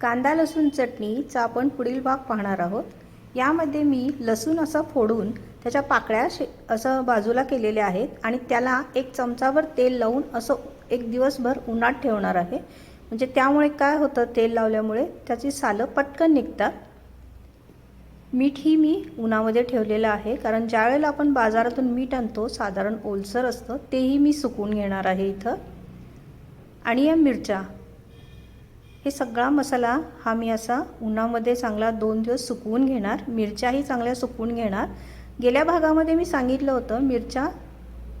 कांदा लसूण चटणीचा आपण पुढील भाग पाहणार आहोत. यामध्ये मी लसूण असं फोडून त्याच्या पाकळ्या शे असं बाजूला केलेल्या आहेत आणि त्याला एक चमचाभर तेल लावून असं एक दिवसभर उन्हात ठेवणार आहे. म्हणजे त्यामुळे काय होतं तेल लावल्यामुळे त्याची सालं पटकन निघतात. मीठही मी उन्हामध्ये ठेवलेलं आहे कारण ज्यावेळेला आपण बाजारातून मीठ आणतो साधारण ओलसर असतं तेही मी सुकून घेणार आहे इथं. आणि या मिरच्या हे सगळा मसाला हा मी असा उन्हामध्ये चांगला दोन दिवस सुकवून घेणार. मिरच्याही चांगल्या सुकवून घेणार. गेल्या भागामध्ये मी सांगितलं होतं मिरच्या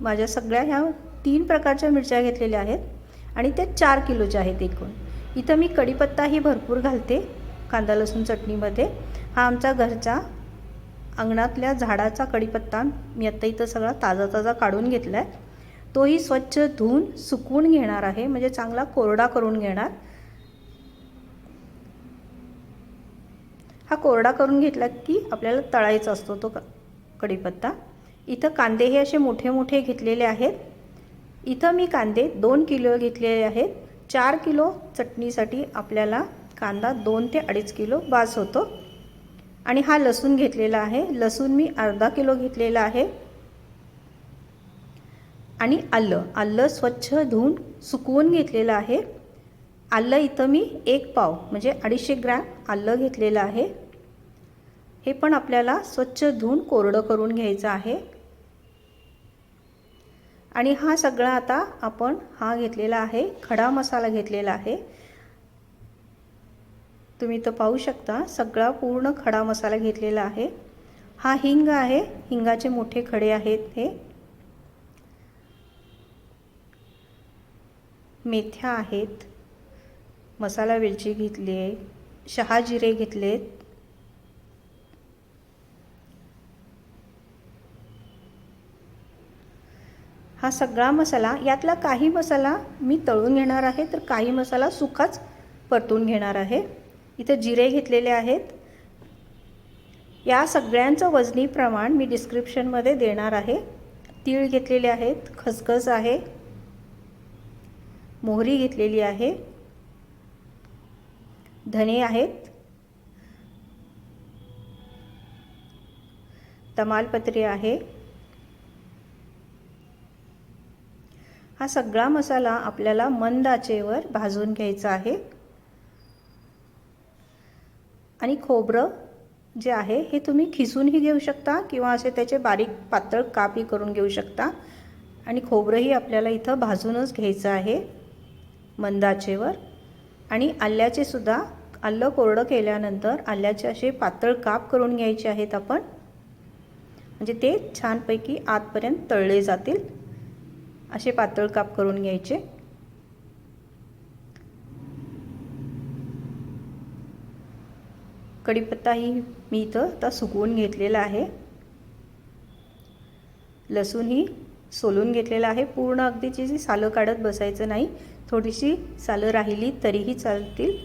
माझ्या सगळ्या ह्या तीन प्रकारच्या मिरच्या घेतलेल्या आहेत आणि त्या चार किलोच्या आहेत एकूण. इथं मी कढीपत्ताही भरपूर घालते कांदा लसूण चटणीमध्ये. हा आमचा घरचा अंगणातल्या झाडाचा कढीपत्ता मी आत्ता इथं सगळा ताजा ताजा काढून घेतला आहे तोही स्वच्छ धुवून सुकवून घेणार आहे म्हणजे चांगला कोरडा करून घेणार. हा कोरडा करून घेतला की आपल्याला तळायचा असतो तो क कढीपत्ता. इथं कांदे हे असे मोठे मोठे घेतलेले आहेत. इथं मी कांदे दोन किलो घेतलेले आहेत. चार किलो चटणीसाठी आपल्याला कांदा दोन ते अडीच किलो बास होतो. आणि हा लसूण घेतलेला आहे. लसूण मी अर्धा किलो घेतलेला आहे. आणि आलं आलं स्वच्छ धुवून सुकवून घेतलेलं आहे. आलं इथं मी एक पाव म्हणजे अडीचशे ग्रॅम आलं घेतलेलं आहे. हे पण आपल्याला स्वच्छ धुवून कोरडं करून घ्यायचं आहे. आणि हा सगळा आता आपण हा घेतलेला आहे खडा मसाला घेतलेला आहे. तुम्ही तर पाहू शकता सगळा पूर्ण खडा मसाला घेतलेला आहे. हा हिंग आहे हिंगाचे मोठे खडे आहेत हे. मेथ्या आहेत. मसाला वेलची घेतली आहे. शहा जिरे घेतलेत. हा सगळा मसाला यातला काही मसाला मी तळून घेणार आहे तर काही मसाला सुखाच परतून घेणार आहे. इथं जिरे घेतलेले आहेत. या सगळ्यांचं वजनी प्रमाण मी डिस्क्रिप्शनमध्ये देणार आहे. तीळ घेतलेले आहेत खसखस आहे. मोहरी घेतलेली आहे. धने आहेत. तमालपत्री आहे. हा सगळा मसाला आपल्याला मंद आचेवर भाजून घ्यायचा आहे. आणि खोबरं जे आहे हे तुम्ही खिसूनही घेऊ शकता किंवा असे त्याचे बारीक पातळ कापही करून घेऊ शकता. आणि खोबरंही आपल्याला इथं भाजूनच घ्यायचं आहे मंदाचेवर आणि आल्याचे सुद्धा आलं कोरडं केल्यानंतर आल्याचे असे पातळ काप करून घ्यायचे आहेत आपण. म्हणजे ते छानपैकी आतपर्यंत तळले जातील. असे पातळ काप करून घ्यायचे. कढीपत्ताही मी इथं आता सुकवून घेतलेला आहे. लसूणही सोलून घेतलेला आहे. पूर्ण अगदीची जी सालं काढत बसायचं नाही थोडीशी सालं राहिली तरीही चालतील.